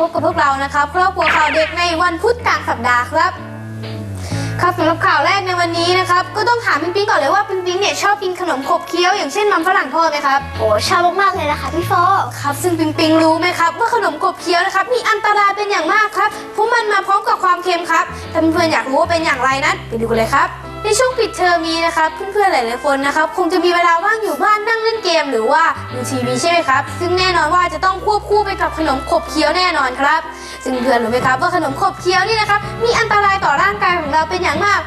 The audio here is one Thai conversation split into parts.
พบกับพวกเรานะครับครอบครัวข่าวเด็กในวันพุธกลางสัปดาห์ครับ ครับสำหรับข่าวแรกในวันนี้นะครับ ก็ต้องถามปิงปิงก่อนเลยว่าปิงปิงเนี่ยชอบกินขนมขบเคี้ยวอย่างเช่นมันฝรั่งทอดไหมครับ โอ้ชอบมากๆเลยนะคะพี่โฟครับซึ่งปิงปิงรู้ไหมครับว่าขนมขบเคี้ยวนะครับมีอันตรายเป็นอย่างมากครับเพราะมันมาพร้อมกับความเค็มครับถ้าเพื่อนๆอยากรู้ว่าเป็นอย่างไรนั้นไปดูกันเลยครับ ในช่วงปิดเทอมนี้นะครับเพื่อนๆหลายๆคนนะครับคงจะมีเวลาว่างอยู่บ้านนั่งเล่นเกม หรือว่าดูทีวีใช่ไหมครับซึ่งแน่นอนว่าจะต้องควบคู่ไปกับขนมขบเคี้ยวแน่นอนครับ ซึ่งเพื่อนรู้ไหมครับว่าขนมขบเคี้ยวนี่นะครับมีอันตรายต่อร่างกายของเราเป็นอย่างมาก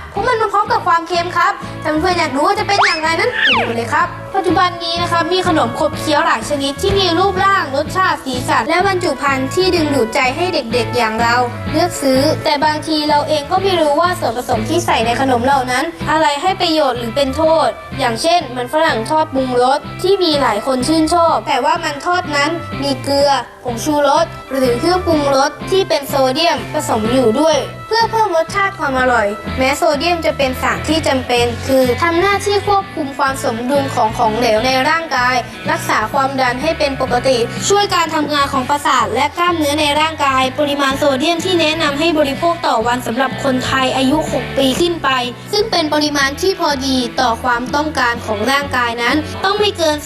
ความเค็มครับถ้าเพื่อนๆอยากรู้ว่าจะเป็นอย่างไรนั้นไปดูเลยครับ ปัจจุบันนี้นะครับมีขนมขบเคี้ยวหลายชนิดที่มีรูปร่างรสชาติสีสันและบรรจุภัณฑ์ที่ดึงดูดใจให้เด็กๆอย่างเรา เลือกซื้อ แต่บางทีเราเองก็ไม่รู้ว่าส่วนผสมที่ใส่ในขนมเหล่านั้น อะไรให้ประโยชน์หรือเป็นโทษ อย่างเช่น มันฝรั่งทอดปรุงรสที่มีหลายคนชื่นชอบ แต่ว่ามันทอดนั้นมีเกลือผงชูรสหรือเครื่องปรุงรสที่เป็นโซเดียมผสมอยู่ด้วย เพื่อเพิ่ม รสชาติความอร่อย แม้โซเดียมจะเป็นสารที่จำเป็น คือทำหน้าที่ควบคุมความสมดุลของของเหลวในร่างกาย รักษาความดันให้เป็นปกติ ช่วยการทำงานของประสาทและกล้ามเนื้อในร่างกาย ปริมาณโซเดียมที่แนะนำให้บริโภคต่อวันสำหรับคนไทยอายุ 6 ปีขึ้นไป ซึ่งเป็นปริมาณที่พอดีต่อความต้องการของร่างกายนั้น ต้องไม่เกิน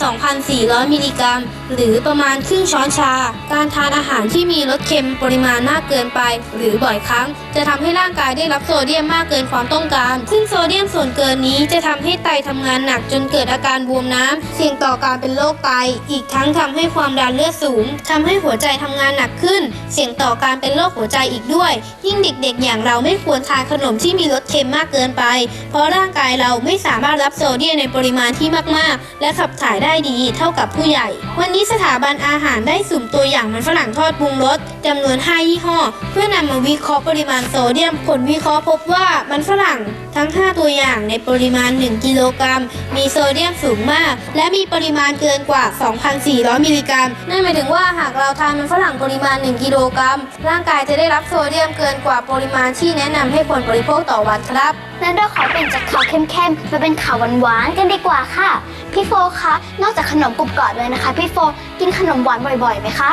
2,400 มิลลิกรัม หรือประมาณครึ่งช้อนชา การทานอาหารที่มีรสเค็มปริมาณมากเกินไป หรือบ่อยครั้งจะทำให้ร่างกายได้รับโซเดียมมากเกินความต้องการ ซึ่งโซเดียมส่วนเกินนี้จะทำให้ไตทำงานหนักจนเกิดอาการบวมน้ำเสี่ยงต่อการเป็นโรคไต อีกทั้งทำให้ความดันเลือดสูงทำให้หัวใจทำงานหนักขึ้น เสี่ยงต่อการเป็นโรคหัวใจอีกด้วย ยิ่งเด็กๆ อย่างเราไม่ควรทานขนมที่มีรสเค็มมากเกินไป เพราะร่างกายเราไม่สามารถรับโซเดียมในปริมาณที่มากๆ และขับถ่ายได้ดีเท่ากับผู้ใหญ่ วันนี้สถาบันอาหารได้สุ่มตัวอย่างมันฝรั่งทอดปรุงรสจำนวน 5 ยี่ห้อ เพื่อนำมาวิเคราะห์ปริมาณโซเดียมผลวิเคราะห์พบว่ามันฝรั่งทั้ง 5 ตัวอย่างในปริมาณ 1 กิโลกรัม มีโซเดียมสูงมาก และมีปริมาณเกินกว่า 2,400 มิลลิกรัม นั่นหมายถึงว่าหากเราทานมันฝรั่งปริมาณ 1 กิโลกรัม ร่างกายจะได้รับโซเดียมเกินกว่าปริมาณที่แนะนำให้ควรบริโภคต่อวันครับนั้นเราขอเปลี่ยนจากข่าวเข้มๆมาเป็นข่าวหวานๆกันดีกว่าค่ะ พี่โฟคะนอกจากขนมกรุบกรอบเลยนะคะ พี่โฟกินขนมหวานบ่อยๆไหมคะ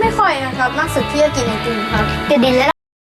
ไม่ค่อยนะครับมากสุดที่จะกินไอติมครับเดี๋ยวดินและ